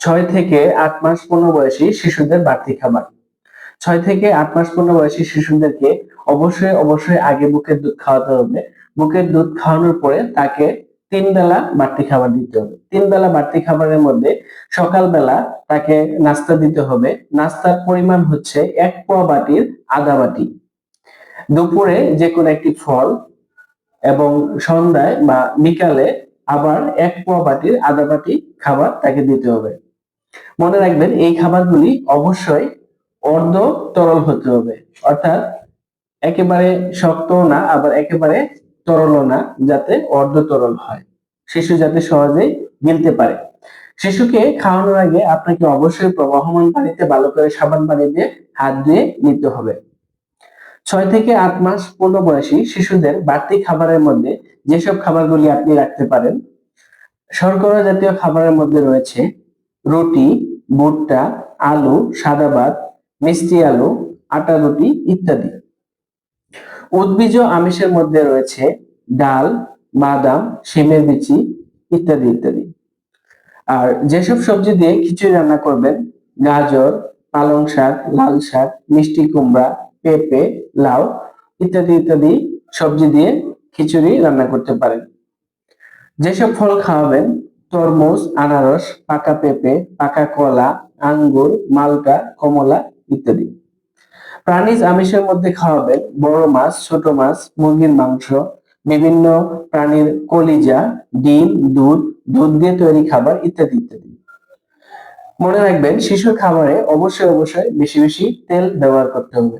ছয় থেকে আট মাস পূর্ণ বয়সী শিশুদের বাড়তি খাবার। ছয় থেকে আট মাস পূর্ণ বয়সী শিশুদেরকে অবশ্যই অবশ্যই আগে বুকের দুধ খাওয়াতে হবে। বুকের দুধ খাওয়ানোর পরে তাকে তিন বেলা বাড়তি খাবার দিতে হবে। তিন বেলা বাড়তি খাবারের মধ্যে সকালবেলা তাকে নাস্তা দিতে হবে। নাস্তার পরিমাণ হচ্ছে এক পোয়া বাটির আধা বাটি। দুপুরে যে কোনো একটি ফল এবং সন্ধ্যায় বা বিকালে আবার এক পোয়া বাটির আধা বাটি খাবার তাকে দিতে হবে। মনে রাখবেন, এই খাবারগুলি অবশ্যই অর্ধ তরল হতে হবে। অর্থাৎ একেবারে শক্ত না, আবার একেবারে তরলও না, যাতে অর্ধ তরল হয়। শিশু যাতে সহজেই গিলতে পারে। শিশুকে খাওয়ানোর আগে আপনাকে অবশ্যই প্রবাহমান পানিতে ভালো করে সাবান পানি দিয়ে হাত ধুয়ে নিতে হবে। ছয় থেকে আট মাস পূর্ণ বয়সী শিশুদের বাড়তি খাবারের মধ্যে যেসব খাবারগুলি আপনি রাখতে পারেন, শর্করা জাতীয় খাবারের মধ্যে রয়েছে রুটি, ভুট্টা, আলু, সাদা ভাত, মিষ্টি আলু, আটা রুটি ইত্যাদি। উদ্ভিজ আমিষের মধ্যে রয়েছে ডাল, বাদাম, শিমের বিচি ইত্যাদি ইত্যাদি। আর যেসব সবজি দিয়ে খিচুড়ি রান্না করবেন, গাজর, পালং শাক, লাল শাক, মিষ্টি কুমড়া, পেঁপে, লাউ ইত্যাদি ইত্যাদি সবজি দিয়ে খিচুড়ি রান্না করতে পারেন। যেসব ফল খাওয়াবেন তরমুজ, আনারস, পাকা পেঁপে, পাকা কলা, আঙ্গুর মালটা কমলা ইত্যাদি। প্রাণীজ আমিষের মধ্যে খাওয়াবেন বড় মাছ, ছোট মাছ, মুরগির মাংস, বিভিন্ন প্রাণীর কলিজা, ডিম, দুধ দুধ দিয়ে তৈরি খাবার ইত্যাদি ইত্যাদি। মনে রাখবেন, শিশুর খাবারে অবশ্যই অবশ্যই বেশি বেশি তেল ব্যবহার করতে হবে।